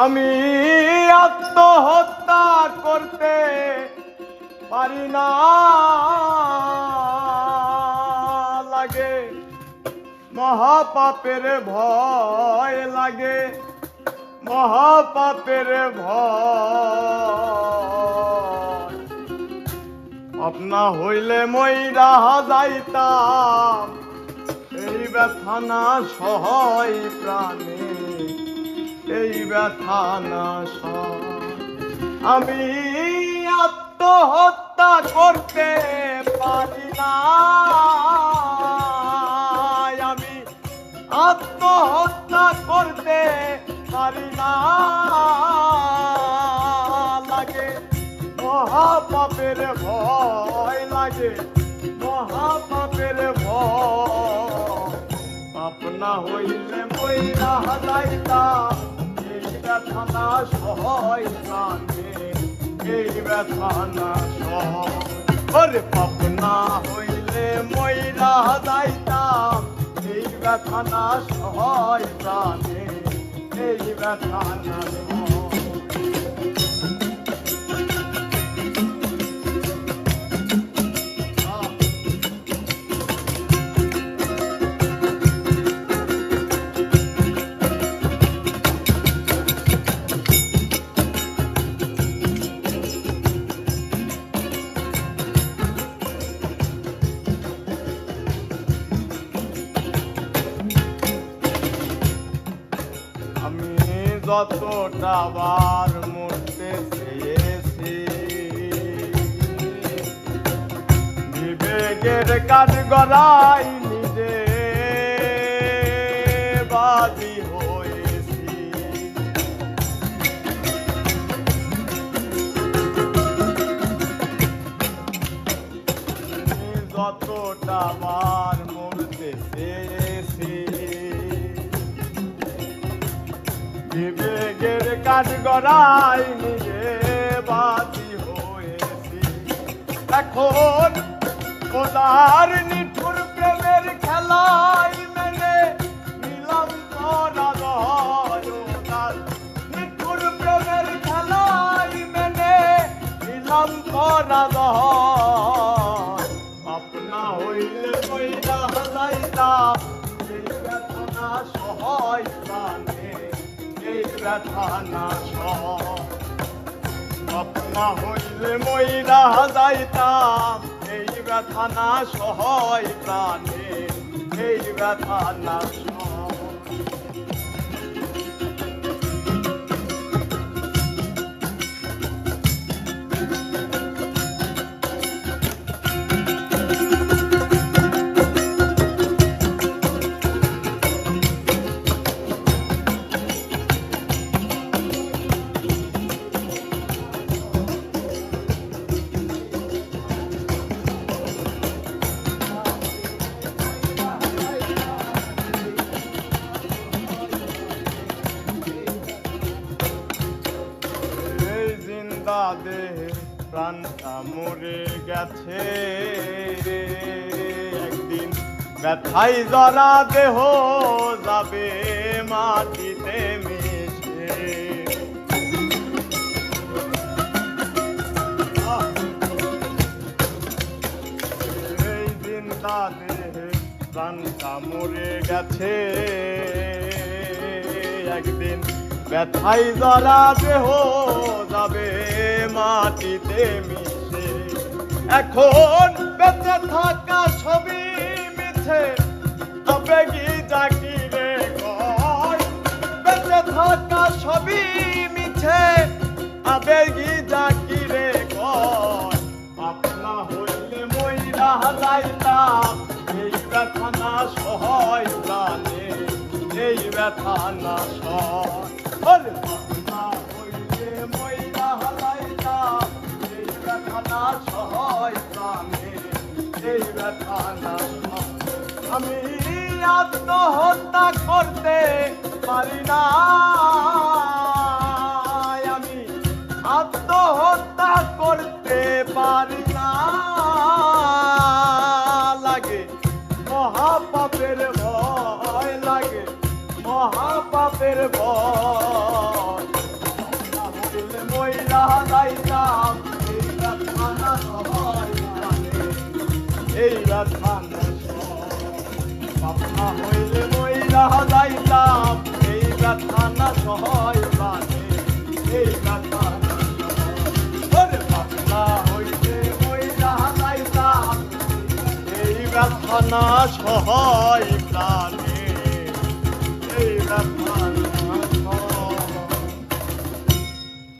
আমি আত্মহত্যা করতে পারি না। লাগে। মহাপাপের ভয় লাগে। মহাপাপের ভয়। আপনা হইলে মইরা যাইতাম। এই ব্যথা না প্রাণে। এই ব্যথা না আমি আত্মহত্যা করতে পারি না আমি আত্মহত্যা করতে পারি না লাগে মহাপাপের ভয়, লাগে মহাপাপের ভয়। পাপ না হইলে মইরা হাজাইতা ব্যথা না সহায় প্রাণে এই ব্যথা না সহায় পাপ না হইলে ময়রা হাজাইতাম এই ব্যথা না সহায় প্রাণে এই ব্যথা না আমি যতটা বার মরতে চেয়েছি। বিবেকের কাজ গড়াই নিজে বাদী হয়েছি। যতটা বার বিবেকের কাঠ গড়াই নিজে বাতি হয়েছি। এখন খোদার নিঠুর প্রেমের খেলাই মেনে নিলাম করা দরদার নিঠুর প্রেমের খেলাই মেনে নিলাম করা দর এই ব্যথা না সহায় আপনা হইলে ময়রা যাইতাম, এই ব্যথা না সহায় প্রাণে, এই ব্যথা না দেহে প্রাণটা মরে গেছে একদিন ব্যথাই জরা দেহ যাবে মাটিতে মিশে! এই জিন্দা দেহে প্রাণটা মরে গেছে। একদিন ব্যথাই জরা দেহ যাবে মাটিতে মিশে। এখন বেঁচে থাকা ছবি মিছে। ব্যথা আমি আত্মহত্যা করতে পারি না। আমি আত্মহত্যা করতে পারি না লাগে মহাপাপের ভয় লাগে মহাপাপের ভয় মহিলা দায়িত্ব না সয়। পাপনা হইলে মইরা যাইতাম এই ব্যথা না সহায় প্রাণে এই ব্যথা না সহায়। ওরে পাপনা হইলে মইরা যাইতাম এই ব্যথা না সহায় প্রাণে